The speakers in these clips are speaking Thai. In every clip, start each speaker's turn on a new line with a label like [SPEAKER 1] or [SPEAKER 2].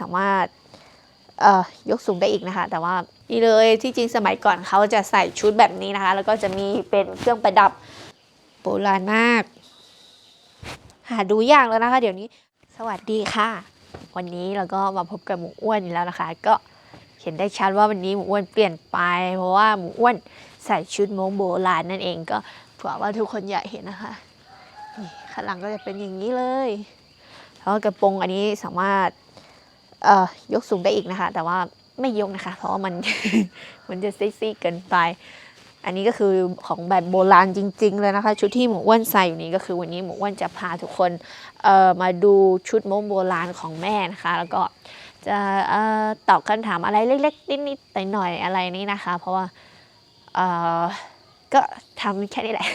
[SPEAKER 1] สามารถเอ่ยกสูงได้อีกนะคะ แต่ว่านี่เลยที่จริงสมัยก่อนเขาจะใส่ชุดแบบนี้นะคะ แล้วก็จะมีเป็นเครื่องประดับโบราณมาก หาดูยากแล้วนะคะ เดี๋ยวนี้สวัสดีค่ะ วันนี้เราก็มาพบกับหมูอ้วนอีกแล้วนะคะ ก็เห็นได้ชัดว่าวันนี้หมูอ้วนเปลี่ยนไป เพราะว่าหมูอ้วนใส่ชุดโมงโบราณนั่นเองก็เผื่อว่าทุกคนอยากเห็นนะคะนี่ข้างหลังก็จะเป็นอย่างนี้เลยแล้วกระโปรงอันนี้สามารถ ยกสูงได้อีกนะคะ แต่ว่าไม่ยกนะคะ เพราะว่ามัน มันจะซ็กซี่เกินไป อันนี้ก็คือของแบบโบราณจริง ๆ เลยนะคะ ชุดที่หมูอ้วนใส่อยู่นี้ก็คือวันนี้หมูอ้วนจะพาทุกคนมาดูชุดโมงโบราณของแม่นะคะ แล้วก็จะออตอบคำถามอะไรเล็ก ๆ นิดๆหน่อยๆอะไรนี้นะคะ เพราะว่าก็ทำแค่นี้แหละ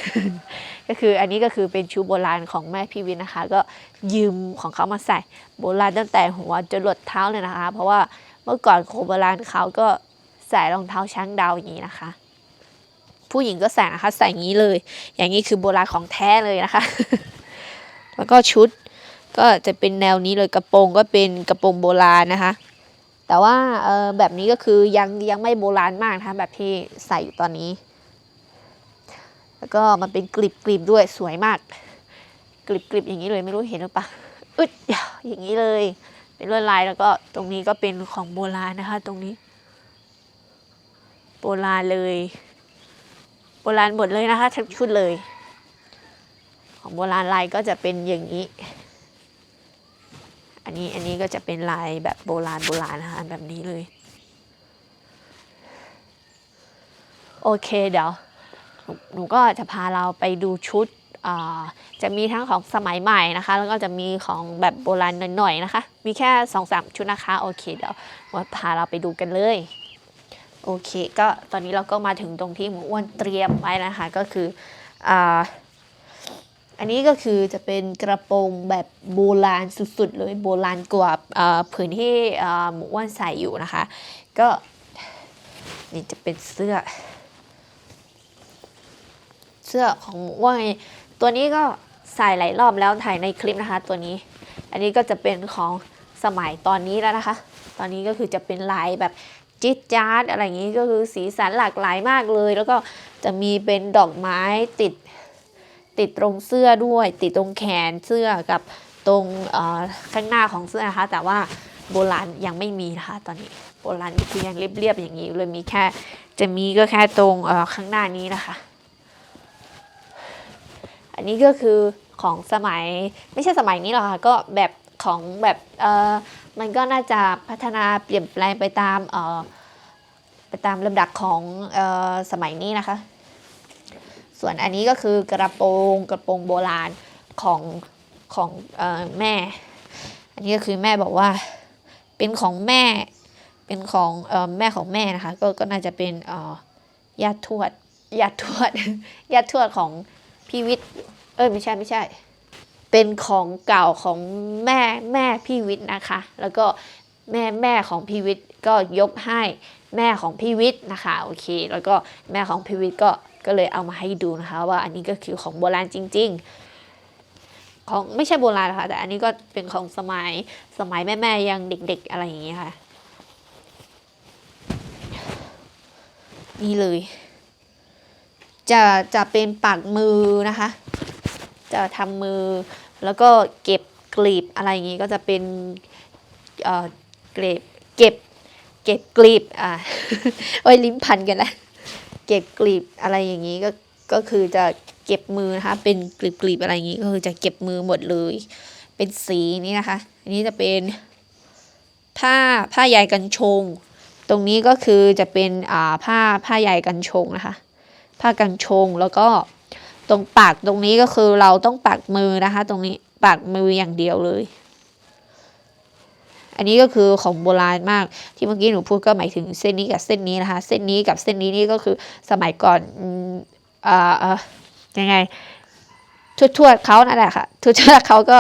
[SPEAKER 1] ก็คืออันนี้ก็คือเป็นชุดโบราณของแม่พี่วินนะคะ ก็ยืมของเขามาใส่โบราณตั้งแต่หัวจรดเท้าเลยนะคะ เพราะว่าเมื่อก่อนคนโบราณเขาก็ใส่รองเท้าช้างดาวอย่างนี้นะคะ ผู้หญิงก็ใส่นะคะใส่อย่างนี้เลย อย่างนี้คือโบราณของแท้เลยนะคะ แล้วก็ชุดก็จะเป็นแนวนี้เลยกระโปรงก็เป็นกระโปรงโบราณนะคะ แต่ว่าแบบนี้ก็คือยังยังไม่โบราณมากนะคะแบบที่ใส่อยู่ตอนนี้ แล้วก็มันเป็นกลีบกลีบด้วยสวยมาก กลีบกลีบอย่างนี้เลยไม่รู้เห็นหรือเปล่าอึดอย่างนี้เลย เป็นลวดลายแล้วก็ตรงนี้ก็เป็นของโบราณนะคะ ตรงนี้ โบราณเลย โบราณหมดเลยนะคะทั้งชุดเลย ของโบราณลายก็จะเป็นอย่างนี้ อันนี้อันนี้ก็จะเป็นลายแบบโบราณโบราณนะคะแบบนี้เลย โอเคเดี๋ยว หนูก็จะพาเราไปดูชุดจะมีทั้งของสมัยใหม่นะคะ แล้วก็จะมีของแบบโบราณหน่อยๆนะคะ มีแค่สองสามชุดนะคะ โอเค เดี๋ยวว่าพาเราไปดูกันเลย โอเค ก็ตอนนี้เราก็มาถึงตรงที่หมูอ้วนเตรียมไว้นะคะ ก็คือออันนี้ก็คือจะเป็นกระโปรงแบบโบราณสุดๆเลยโบราณกว่าผืนที่หมูอ้วนใส่อยู่นะคะ ก็นี่จะเป็นเสื้อ เสื้อของหมูอ้วนไงตัวนี้ก็ใส่หลายรอบแล้วถ่ายในคลิปนะคะ ตัวนี้ อันนี้ก็จะเป็นของสมัยตอนนี้แล้วนะคะ ตอนนี้ก็คือจะเป็นลายแบบจิ๊ดจ๊าดอะไรอย่างนี้ก็คือสีสันหลากหลายมากเลย แล้วก็จะมีเป็นดอกไม้ติดติดตรงเสื้อด้วย ติดตรงแขนเสื้อกับตรงข้างหน้าของเสื้อนะคะ แต่ว่าโบราณยังไม่มีนะคะตอนนี้โบราณคือยังเรียบๆอย่างนี้เลยมีแค่จะมีก็แค่ตรงข้างหน้านี้นะคะ อันนี้ก็คือของสมัยไม่ใช่สมัยนี้หรอกค่ะก็แบบของแบบเออมันก็น่าจะพัฒนาเปลี่ยนแปลงไปตามเออไปตามลำดับของเออสมัยนี้นะคะ ส่วนอันนี้ก็คือกระโปรงกระโปรงโบราณของของเออแม่ อันนี้ก็คือแม่บอกว่าเป็นของแม่ เป็นของเออแม่ของแม่นะคะ ก็ก็น่าจะเป็นเออญาติทวดญาติทวดญาติทวดของ พี่วิทย์ เอ้ยไม่ใช่ไม่ใช่ เป็นของเก่าของแม่แม่พี่วิทย์นะคะ แล้วก็แม่แม่ของพี่วิทย์ก็ยกให้แม่ของพี่วิทย์นะคะโอเค แล้วก็แม่ของพี่วิทย์ก็ก็เลยเอามาให้ดูนะคะ ว่าอันนี้ก็คือของโบราณจริง ๆ ของไม่ใช่โบราณนะคะแต่อันนี้ก็เป็นของสมัยสมัยแม่แม่ๆยังเด็ก ๆอะไรอย่างเงี้ยค่ะนี่เลย จะจะเป็นปากมือนะคะ จะทำมือแล้วก็เก็บกลีบอะไรอย่างงี้ก็จะเป็นเอ่อเก็บเก็บเก็บกลีบอ่าโอ้ยลิ้นพันกันแล้วเก็บกลีบอะไรอย่างงี้ก็ก็คือจะเก็บมือนะคะ เป็นกลีบกลีบอะไรอย่างงี้ก็คือจะเก็บมือหมดเลย เป็นสีนี้นะคะ อันนี้จะเป็นผ้าผ้าใยกันชง ตรงนี้ก็คือจะเป็นอ่าผ้าผ้าใยกันชงนะคะ ผ้ากันชงแล้วก็ตรงปากตรงนี้ก็คือเราต้องปักมือนะคะ ตรงนี้ปักมืออย่างเดียวเลย อันนี้ก็คือของโบราณมากที่เมื่อกี้หนูพูดก็หมายถึงเส้นนี้กับเส้นนี้นะคะ เส้นนี้กับเส้นนี้นี่ก็คือสมัยก่อนอ่ายังไงทวดๆเขานั่นแหละค่ะทวดๆเขาก็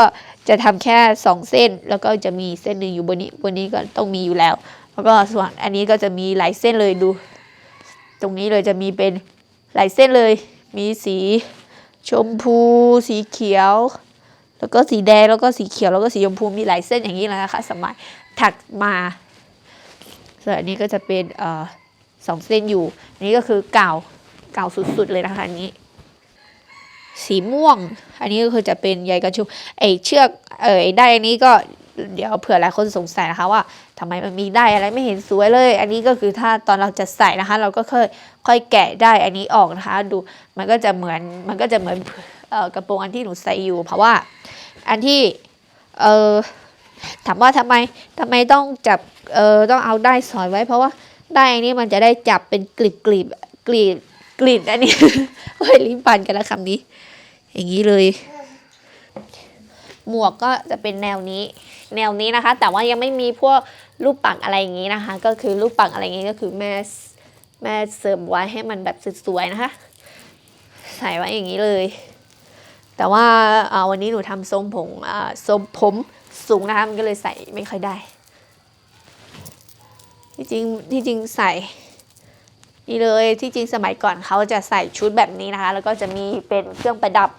[SPEAKER 1] จะทำแค่สองเส้น แล้วก็จะมีเส้นหนึ่งอยู่บนนี้บนนี้ก็ต้องมีอยู่แล้ว แล้วก็ส่วนอันนี้ก็จะมีหลายเส้นเลยดู ตรงนี้เลยจะมีเป็น หลายเส้นเลย มีสีชมพูสีเขียว แล้วก็สีแดงแล้วก็สีเขียวแล้วก็สีชมพูมีหลายเส้นอย่างนี้เลยนะคะสมัยถัดมาส่วนอันนี้ก็จะเป็นเอ่อสองเส้นอยู่อันนี้ก็คือเก่าเก่าสุดๆเลยนะคะอันนี้ สีม่วง อันนี้ก็คือจะเป็นใยกระชุมไอเชือกเออได้อันนี้ก็ เดี๋ยวเผื่อหลายคนสงสัยนะคะว่าทำไมมันมีได้อะไรไม่เห็นสวยเลย อันนี้ก็คือถ้าตอนเราจะใส่นะคะ เราก็ค่อยค่อยแกะได้อันนี้ออกนะคะ ดูมันก็จะเหมือนมันก็จะเหมือนออกระโปรงอันที่หนูใส่อยู่ เพราะว่าอันที่เออถามว่าทำไมทำไมต้องจับเออต้องเอาได้สอยไว้ เพราะว่าได้อันนี้มันจะได้จับเป็นกลีบกลีบกลีบกลีบอันนี้เฮ้ยลิ้นปันกันแล้วคำนี้ อย่างนี้เลย หมวกก็จะเป็นแนวนี้ แนวนี้นะคะ แต่ว่ายังไม่มีพวกรูปปักอะไรอย่างนี้นะคะ ก็คือรูปปักอะไรอย่างนี้ก็คือแม่แม่เสริมไว้ให้มันแบบสวยๆนะคะ ใส่ไว้อย่างนี้เลย แต่ว่าาวันนี้หนูทำทรงผมทรงผมสูงนะคะมันก็เลยใส่ไม่ค่อยได้ ที่จริงที่จริงใส่นี่เลยที่จริงสมัยก่อนเขาจะใส่ชุดแบบนี้นะคะ แล้วก็จะมีเป็นเครื่องประดับ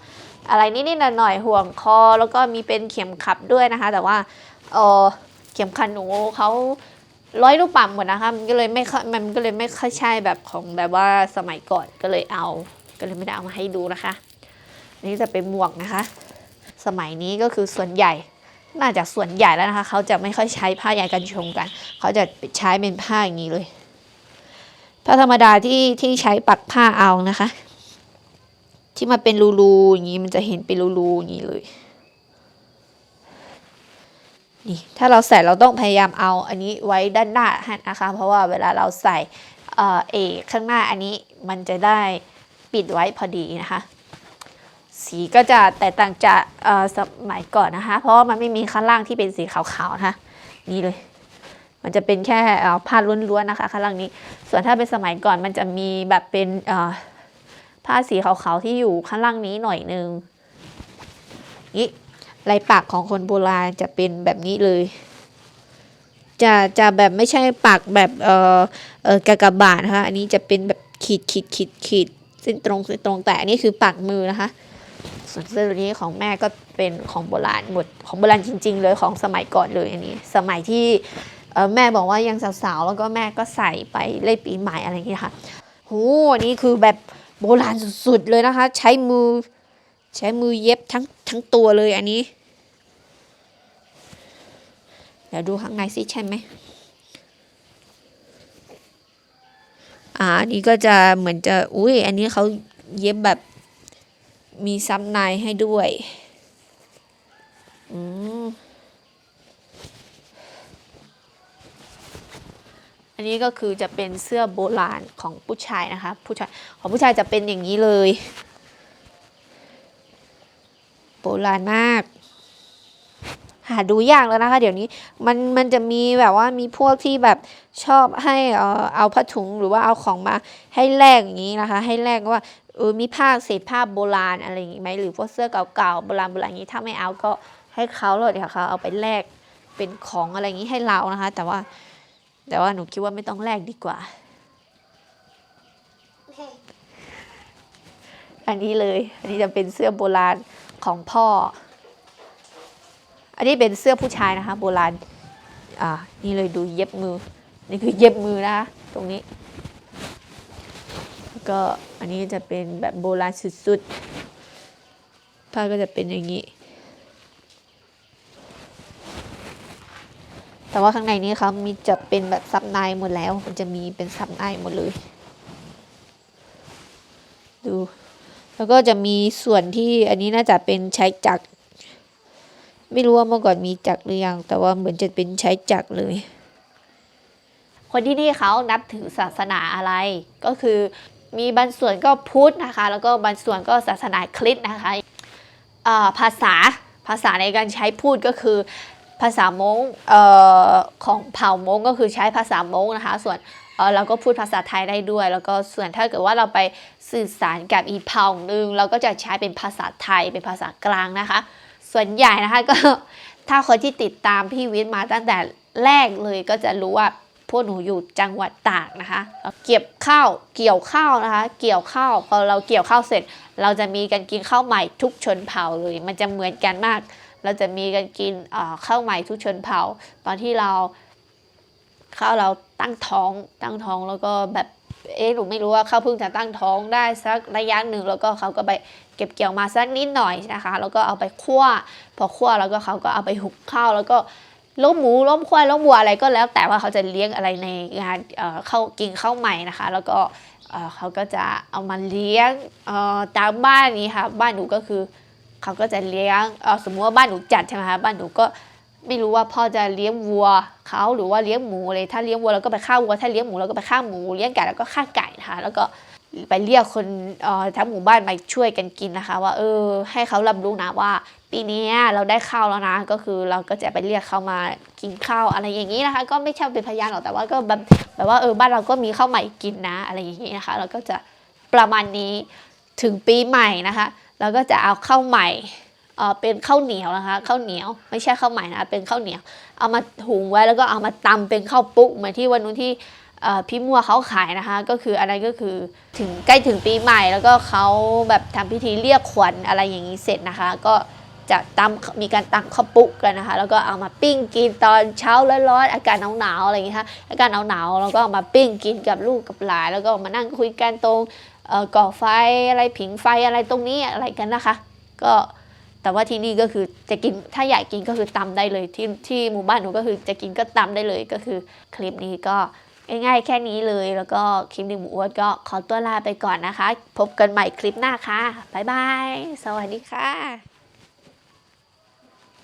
[SPEAKER 1] อะไรนิดๆหน่อยๆห่วงคอ แล้วก็มีเป็นเข็มขัดด้วยนะคะ แต่ว่าเออเข็มขัดหนูเขาร้อยรูปปักหมดนะคะมันก็เลยไม่ค่อยมันก็เลยไม่ค่อยใช่แบบของแบบว่าสมัยก่อนก็เลยเอา ก็เลยไม่ได้เอามาให้ดูนะคะนี่จะเป็นหมวกนะคะ สมัยนี้ก็คือส่วนใหญ่น่าจะส่วนใหญ่แล้วนะคะ เขาจะไม่ค่อยใช้ผ้าใยกันชงกัน เขาจะใช้เป็นผ้าอย่างนี้เลยผ้าธรรมดาที่ที่ใช้ปักผ้าเอานะคะ ที่มาเป็นรูๆอย่างนี้มันจะเห็นเป็นรูๆอย่างนี้เลยนี่ถ้าเราใส่เราต้องพยายามเอาอันนี้ไว้ด้านหน้านะคะเพราะว่าเวลาเราใส่เอ่อเอข้างหน้าอันนี้มันจะได้ปิดไว้พอดีนะคะ สีก็จะแตกต่างจากเอ่อสมัยก่อนนะคะ เพราะว่ามันไม่มีข้างล่างที่เป็นสีขาวๆนะคะนี่เลย มันจะเป็นแค่ผ้าล้วนๆนะคะข้างล่างนี้ ส่วนถ้าเป็นสมัยก่อนมันจะมีแบบเป็นเอ่อ ผ้าสีขาวๆที่อยู่ข้างล่างนี้หน่อยนึงนี่ลายปากของคนโบราณจะเป็นแบบนี้เลย จะจะแบบไม่ใช่ปากแบบเออเออกากบาทนะคะ อันนี้จะเป็นแบบขีดขีดขีดขีดเส้นตรงเส้นตรงแต่อันนี้คือปากมือนะคะ ส่วนเสื้อตัวนี้ของแม่ก็เป็นของโบราณหมดของโบราณจริง ๆ เลยของสมัยก่อนเลยอันนี้ สมัยที่เออแม่บอกว่ายังสาวๆแล้วก็แม่ก็ใส่ไปเล่นปีใหม่อะไรอย่างเงี้ยค่ะโหอันนี้คือแบบ โบราณสุดๆเลยนะคะ ใช้มือ ใช้มือเย็บทั้งทั้งตัวเลยอันนี้เดี๋ยวดูข้างในสิใช่ไหมอ่าอันนี้ก็จะเหมือนจะ อุ้ย อันนี้เขาเย็บแบบมีซับในให้ด้วย อืม อันนี้ก็คือจะเป็นเสื้อโบราณของผู้ชายนะคะผู้ชายของผู้ชายจะเป็นอย่างนี้เลย โบราณมาก หาดูยากแล้วนะคะ เดี๋ยวนี้มันมันจะมีแบบว่ามีพวกที่แบบชอบให้เออเอาผ้าถุงหรือว่าเอาของมาให้แลกอย่างนี้นะคะ ให้แลกว่าเออมีผ้าเศษผ้าโบราณอะไรอย่างนี้ไหมหรือพวกเสื้อเก่าๆโบราณโบราณอย่างนี้ถ้าไม่เอาก็ให้เขาเลยค่ะเขาเอาไปแลกเป็นของอะไรอย่างนี้ให้เรานะคะ แต่ว่า แต่ว่าหนูคิดว่าไม่ต้องแลกดีกว่า อันนี้เลย อันนี้จะเป็นเสื้อโบราณของพ่อ อันนี้เป็นเสื้อผู้ชายนะคะ โบราณ อ่า นี่เลยดูเย็บมือ นี่คือเย็บมือนะคะ ตรงนี้ แล้วก็อันนี้จะเป็นแบบโบราณสุดๆ ผ้าก็จะเป็นอย่างนี้ แต่ว่าข้างในนี้เขามีจะเป็นแบบซับในหมดแล้ว มันจะมีเป็นซับในหมดเลย ดู แล้วก็จะมีส่วนที่อันนี้น่าจะเป็นใช้จักร ไม่รู้ว่าเมื่อก่อนมีจักรหรือยัง แต่ว่าเหมือนจะเป็นใช้จักรเลยคนที่นี่เขานับถือศาสนาอะไร ก็คือมีบางส่วนก็พุทธนะคะ แล้วก็บางส่วนก็ศาสนาคริสต์นะคะภาษาภาษาในการใช้พูดก็คือ ภาษามงออของเผ่ามงก็คือใช้ภาษามงนะคะ ส่วนเเราก็พูดภาษาไทยได้ด้วย แล้วก็ส่วนถ้าเกิดว่าเราไปสื่อสารกับอีเผ่าหนึ่งเราก็จะใช้เป็นภาษาไทยเป็นภาษากลางนะคะ ส่วนใหญ่นะคะก็ถ้าคนที่ติดตามพี่วิทย์มาตั้งแต่แรกเลยก็จะรู้ว่าพวกหนูอยู่จังหวัดตากนะคะ เก็บข้าวเกี่ยวข้าวนะคะ เกี่ยวข้าวพอเราเกี่ยวข้าวเสร็จ เราจะมีกันกินข้าวใหม่ทุกชนเผ่าเลย มันจะเหมือนกันมาก เราจะมีกันกินเอ่อข้าวใหม่ทุกชนเผ่า ตอนที่เราข้าวเราตั้งท้องตั้งท้องแล้วก็แบบเอ๊ะหนูไม่รู้ว่าข้าวเพิ่งจะตั้งท้องได้สักระยะหนึ่งแล้วก็เขาก็ไปเก็บเกี่ยวมาสักนิดหน่อยนะคะ แล้วก็เอาไปคั่ว พอคั่วแล้วก็เขาก็เอาไปหุงข้าวแล้วก็ล้มหมูล้มควายล้มวัวอะไรก็แล้ว แต่ว่าเขาจะเลี้ยงอะไรในงานเอ่อเข้ากินข้าวใหม่นะคะ แล้วก็เอ่อเขาก็จะเอามาเลี้ยงเอ่อตามบ้านนี้ค่ะบ้านหนูก็คือ เขาก็จะเลี้ยงเอ่อสมมติว่าบ้านหนูจัดใช่ไหมคะบ้านหนูก็ไม่รู้ว่าพ่อจะเลี้ยงวัวเขาหรือว่าเลี้ยงหมูเลยถ้าเลี้ยงวัวเราก็ไปฆ่าวัวถ้าเลี้ยงหมูเราก็ไปฆ่าหมูเลี้ยงไก่แล้วก็ฆ่าไก่นะคะแล้วก็ไปเรียกคนเอ่อทั้งหมู่บ้านมาช่วยกันกินนะคะ ว่าเออให้เขารับรู้นะว่า ปีนี้เราได้ข้าวแล้วนะ ก็คือเราก็จะไปเรียกเขามากินข้าวอะไรอย่างนี้นะคะ ก็ไม่ใช่เป็นพยานหรอกแต่ว่าก็แบบแบบว่าเออบ้านเราก็มีข้าวใหม่กินนะอะไรอย่างนี้นะคะ เราก็จะประมาณนี้ถึงปีใหม่นะคะ เราก็จะเอาข้าวใหม่เออเป็นข้าวเหนียวนะคะข้าวเหนียวไม่ใช่ข้าวใหม่นะเป็นข้าวเหนียว เอามาหุงไว้แล้วก็เอามาตำเป็นข้าวปุ๊กเหมือนที่วันนู้นที่พี่มัวเขาขายนะคะ ก็คืออะไรก็คือถึงใกล้ถึงปีใหม่ แล้วก็เขาแบบทำพิธีเรียกขวัญอะไรอย่างนี้เสร็จนะคะ ก็ จะตำมีการตังข้าวปุกกันนะคะ แล้วก็เอามาปิ้งกินตอนเช้าร้อนๆอากาศหนาวๆอะไรอย่างนี้ค่ะอากาศหนาวๆแล้วก็เอามาปิ้งกินกับลูกกับหลานแล้วก็มานั่งคุยกันตรงก่อไฟอะไรผิงไฟอะไรตรงนี้อะไรกันนะคะ ก็แต่ว่าที่นี่ก็คือจะกินถ้าอยากกินก็คือตำได้เลยที่ที่หมู่บ้านหนูก็คือจะกินก็ตำได้เลยก็คือคลิปนี้ก็ง่ายๆแค่นี้เลย แล้วก็คลิปหนึ่งหมูอ้วนก็ขอตัวลาไปก่อนนะคะ พบกันใหม่คลิปหน้าค่ะบ๊ายบาย สวัสดีค่ะ